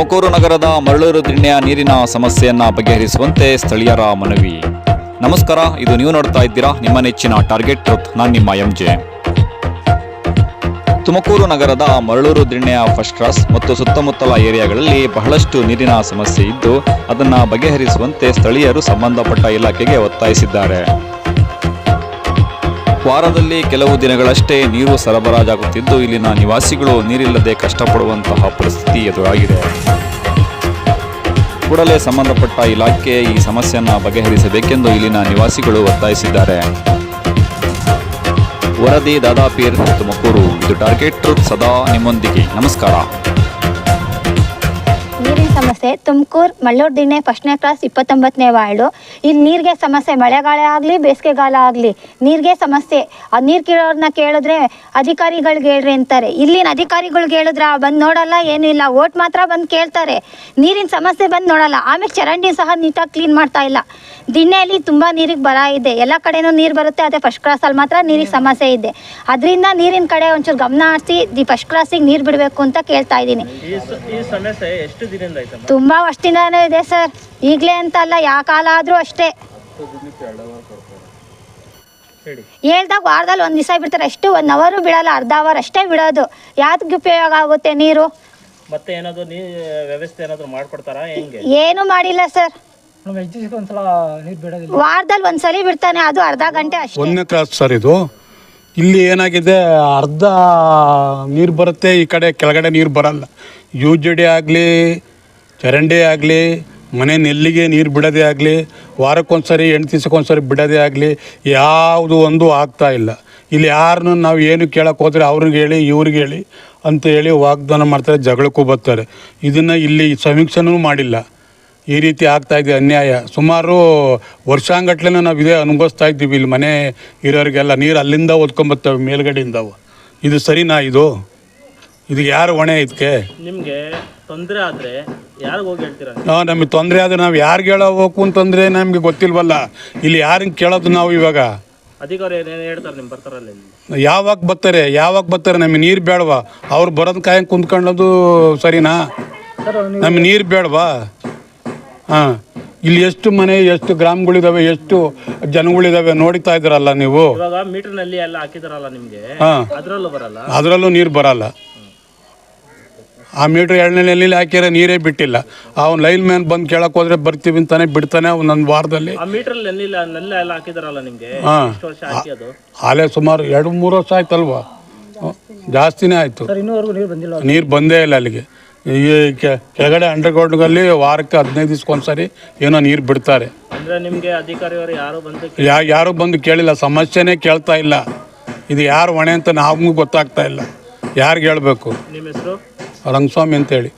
ತುಮಕೂರು ನಗರದ ಮರಳೂರು ದಿಣ್ಣೆಯ ನೀರಿನ ಸಮಸ್ಯೆಯನ್ನು ಬಗೆಹರಿಸುವಂತೆ ಸ್ಥಳೀಯರ ಮನವಿ. ನಮಸ್ಕಾರ, ಇದು ನೀವು ನೋಡ್ತಾ ಇದ್ದೀರಾ ನಿಮ್ಮ ನೆಚ್ಚಿನ ಟಾರ್ಗೆಟ್ ಟ್ರೂತ್. ನಾನು ನಿಮ್ಮ ಎಂ ಜೆ ತುಮಕೂರು ನಗರದ ಮರಳೂರು ದಿಣ್ಣೆಯ ಫಸ್ಟ್ ಕ್ರಾಸ್ ಮತ್ತು ಸುತ್ತಮುತ್ತಲ ಏರಿಯಾಗಳಲ್ಲಿ ಬಹಳಷ್ಟು ನೀರಿನ ಸಮಸ್ಯೆ ಇದ್ದು, ಅದನ್ನು ಬಗೆಹರಿಸುವಂತೆ ಸ್ಥಳೀಯರು ಸಂಬಂಧಪಟ್ಟ ಇಲಾಖೆಗೆ ಒತ್ತಾಯಿಸಿದ್ದಾರೆ. ವಾರದಲ್ಲಿ ಕೆಲವು ದಿನಗಳಷ್ಟೇ ನೀರು ಸರಬರಾಜಾಗುತ್ತಿದ್ದು, ಇಲ್ಲಿನ ನಿವಾಸಿಗಳು ನೀರಿಲ್ಲದೆ ಕಷ್ಟಪಡುವಂತಹ ಪರಿಸ್ಥಿತಿ ಎದುರಾಗಿದೆ. ಕೂಡಲೇ ಸಂಬಂಧಪಟ್ಟ ಇಲಾಖೆ ಈ ಸಮಸ್ಯೆಯನ್ನು ಬಗೆಹರಿಸಬೇಕೆಂದು ಇಲ್ಲಿನ ನಿವಾಸಿಗಳು ಒತ್ತಾಯಿಸಿದ್ದಾರೆ. ವರದಿ ದಾದಾಪೀರ್ ತುಮಕೂರು, ಇದು ಟಾರ್ಗೆಟ್ ಸದಾ ನಿಮ್ಮೊಂದಿಗೆ. ನಮಸ್ಕಾರ. ಸಮಸ್ಯೆ. ತುಮಕೂರು ಮಳ್ಳೂರು ದಿಣ್ಣೆ ಫಸ್ಟ್ನೇ ಕ್ಲಾಸ್ ಇಪ್ಪತ್ತೊಂಬತ್ತನೇ ವಾರ್ಡು. ಇಲ್ಲಿ ನೀರಿಗೆ ಸಮಸ್ಯೆ ಮಳೆಗಾಲ ಆಗಲಿ ಬೇಸಿಗೆಗಾಲ ಆಗಲಿ. ನೀರಿಗೆ ಸಮಸ್ಯೆ. ಆ ನೀರು ಕೀಳೋರನ್ನ ಕೇಳಿದ್ರೆ ಅಧಿಕಾರಿಗಳಿಗೆ ಹೇಳ್ರಿ ಅಂತಾರೆ. ಇಲ್ಲಿನ ಅಧಿಕಾರಿಗಳಿಗೆ ಹೇಳಿದ್ರೆ ಬಂದು ನೋಡಲ್ಲ ಏನೂ ಇಲ್ಲ. ಓಟ್ ಮಾತ್ರ ಬಂದು ಕೇಳ್ತಾರೆ. ನೀರಿನ ಸಮಸ್ಯೆ ಬಂದು ನೋಡಲ್ಲ. ಆಮೇಲೆ ಚರಂಡಿ ಸಹ ನೀಟಾಗಿ ಕ್ಲೀನ್ ಮಾಡ್ತಾ ಇಲ್ಲ. ದಿಣ್ಣೆಯಲ್ಲಿ ತುಂಬ ನೀರಿಗೆ ಬರ ಇದೆ. ಎಲ್ಲ ಕಡೆನೂ ನೀರು ಬರುತ್ತೆ ಅದೇ ಫಸ್ಟ್ ಕ್ಲಾಸಲ್ಲಿ ಮಾತ್ರ ನೀರಿಗೆ ಸಮಸ್ಯೆ ಇದೆ. ಅದರಿಂದ ನೀರಿನ ಕಡೆ ಒಂಚೂರು ಗಮನ ಹರಿಸಿ ದಿ ಫಸ್ಟ್ ಕ್ಲಾಸಿಗೆ ನೀರು ಬಿಡಬೇಕು ಅಂತ ಕೇಳ್ತಾ ಇದ್ದೀನಿ. ಈ ಸಮಸ್ಯೆ ಎಷ್ಟು ದಿನದಿಂದ ತುಂಬ ವರ್ಷದಿಂದಾನೇ ಇದೆ ಸರ್. ಈಗಲೇ ಅಂತ ಅಲ್ಲ ಯಾವ ಕಾಲ ಆದರೂ ಅಷ್ಟೇ. ಹೇಳಿ. ಹೇಳ್ದಾಗ ವಾರದಲ್ಲಿ ಒಂದು ದಿವಸ ಬಿಡ್ತಾರೆ. ಅಷ್ಟು ಒನ್ ಅವರು ಬಿಡಲ್ಲ ಅರ್ಧ ಅವರ್ ಅಷ್ಟೇ ಬಿಡೋದು. ಯಾವ್ದಕ್ಕೆ ಉಪಯೋಗ ಆಗುತ್ತೆ ನೀರು? ಮತ್ತೆ ಏನಾದ್ರು ನೀ ವ್ಯವಸ್ಥೆ ಏನಾದ್ರು ಮಾಡ್ಕೊಡ್ತಾರಾ? ಹೆಂಗೆ? ಏನೂ ಮಾಡಿಲ್ಲ ಸರ್. ವಾರದಲ್ಲಿ ಒಂದ್ಸಲಿ ಬಿಡ್ತಾನೆ ಅದು ಅರ್ಧ ಗಂಟೆ ಅಷ್ಟೇ. ಒಂದನೇ ಕ್ಲಾಸ್ ಸರ್ ಇದು. ಇಲ್ಲಿ ಏನಾಗಿದೆ ಅರ್ಧ ನೀರು ಬರುತ್ತೆ ಈ ಕಡೆ ಕೆಳಗಡೆ ನೀರು ಬರಲ್ಲ. ಯು ಜಿ ಡಿ ಆಗಲಿ ಚರಂಡಿ ಆಗಲಿ, ಮನೆ ನೆಲ್ಲಿಗೆ ನೀರು ಬಿಡೋದೇ ಆಗಲಿ, ವಾರಕ್ಕೊಂದ್ಸರಿ ಎಂಟು ದಿವ್ಸಕ್ಕೊಂದ್ಸರಿ ಬಿಡೋದೇ ಆಗಲಿ, ಯಾವುದು ಒಂದು ಆಗ್ತಾ ಇಲ್ಲ. ಇಲ್ಲಿ ಯಾರನ್ನು ನಾವು ಏನು ಕೇಳಕ್ಕೆ ಹೋದರೆ ಅವ್ರಿಗೆ ಹೇಳಿ, ಇವ್ರಿಗೆ ಹೇಳಿ ಅಂತ ಹೇಳಿ ವಾಗ್ದಾನ ಮಾಡ್ತಾರೆ, ಜಗಳಕ್ಕೂ ಬರ್ತಾರೆ. ಇದನ್ನು ಇಲ್ಲಿ ಸಮೀಕ್ಷೆನೂ ಮಾಡಿಲ್ಲ. ಈ ರೀತಿ ಆಗ್ತಾಯಿದೆ ಅನ್ಯಾಯ. ಸುಮಾರು ವರ್ಷಾಂಗಟ್ಲೆ ನಾವು ಇದೇ ಅನುಭವಿಸ್ತಾ ಇದ್ದೀವಿ. ಇಲ್ಲಿ ಮನೆ ಇರೋರಿಗೆಲ್ಲ ನೀರು ಅಲ್ಲಿಂದ ಓದ್ಕೊಂಬರ್ತವೆ ಮೇಲ್ಗಡೆಯಿಂದವು. ಇದು ಸರಿನಾ ಇದು? ಇದು ಯಾರು ಹೊಣೆ ಇದಕ್ಕೆ? ನಿಮಗೆ ತೊಂದರೆ ಆದ್ರೆ ಯಾರಿಗ ನಾವು ನಮಗೆ ತೊಂದರೆ ಆದ್ರೆ ನಾವು ಯಾರಿಗೆ ಹೇಳಬೇಕು ಅಂತಂದರೆ ನಮಗೆ ಗೊತ್ತಿಲ್ವಲ್ಲ. ಇಲ್ಲಿ ಯಾರನ್ನ ಕೇಳೋದು ನಾವು ಇವಾಗ? ಯಾವಾಗ ಬರ್ತಾರೆ ಯಾವಾಗ ಬರ್ತಾರೆ ನಮಗೆ ನೀರು ಬೇಡವಾ? ಅವ್ರು ಬರೋದು ಕಾಯಂಗೆ ಕುಂತ್ಕೊಳ್ಳೋದು ಸರಿನಾ? ನಮ್ಗೆ ನೀರು ಬೇಡವಾ? ಹಾಂ. ಇಲ್ಲಿ ಎಷ್ಟು ಮನೆ ಎಷ್ಟು ಗ್ರಾಮಗಳಿದಾವೆ ಎಷ್ಟು ಜನಗಳಿದಾವೆ ನೋಡ್ತಾ ಇದ್ರಲ್ಲ ನೀವು? ಇವಾಗ ಮೀಟರ್ನಲ್ಲಿ ಎಲ್ಲ ಹಾಕಿದಾರಲ್ಲ ನಿಮ್ಗೆ? ಹಾಂ. ಅದ್ರಲ್ಲೂ ಬರಲ್ಲ? ಅದರಲ್ಲೂ ನೀರು ಬರಲ್ಲ. ಆ ಮೀಟ್ರ್ ಎರಡನೇಲಿ ಹಾಕಿರೋ ನೀರೇ ಬಿಟ್ಟಿಲ್ಲ. ಅವ್ನು ಲೈನ್ ಮ್ಯಾನ್ ಬಂದು ಕೇಳಕ್ಕೆ ಹೋದ್ರೆ ಬರ್ತೀವಿ ಅಂತಾನೆ ಬಿಡ್ತಾನೆ ಒಂದೊಂದು ವಾರದಲ್ಲಿ. ಆ ಮೀಟರ್ ನೆಲ್ಲಿಲ್ಲ ನೆಲ್ಲ ಎಲ್ಲ ಹಾಕಿದಾರಲ್ಲ ನಿಮ್ಗೆ ಹಾಂ. ಎಷ್ಟು ವರ್ಷ ಹಾಕಿ ಅದು? ಆಲೇ ಸುಮಾರು ಎರಡು ಮೂರು ವರ್ಷ ಆಯ್ತಲ್ವಾ? ಹ್ಮ್. ಜಾಸ್ತಿನೇ ಆಯಿತು. ಸರ್ ಇನ್ನೂವರೆಗೂ ನೀರು ಬಂದಿಲ್ಲ ನೀರು ಬಂದೇ ಇಲ್ಲ ಅಲ್ಲಿಗೆ. ಈ ಕೆ- ಕೆಳಗಡೆ ಅಂಡರ್ಗ್ರೌಂಡ್ಗಲ್ಲಿ ವಾರಕ್ಕೆ ಹದಿನೈದು ದಿವ್ಸಕ್ಕೊಂದ್ಸರಿ ಏನೋ ನೀರು ಬಿಡ್ತಾರೆ. ಅಂದ್ರೆ ನಿಮ್ಗೆ ಅಧಿಕಾರಿಯವರು ಯಾರು ಬಂದು ಯಾ ಯಾರು ಬಂದು ಕೇಳಿಲ್ಲ ಸಮಸ್ಯೆನೇ ಕೇಳ್ತಾ ಇಲ್ಲ. ಇದು ಯಾರು ಹೊಣೆ ಅಂತ ನಮಗೂ ಗೊತ್ತಾಗ್ತಾ ಇಲ್ಲ. ಯಾರಿಗೆ ಹೇಳಬೇಕು? ನಿಮ್ಮ ಹೆಸರು? ರಂಗಸ್ವಾಮಿ ಅಂತೇಳಿ.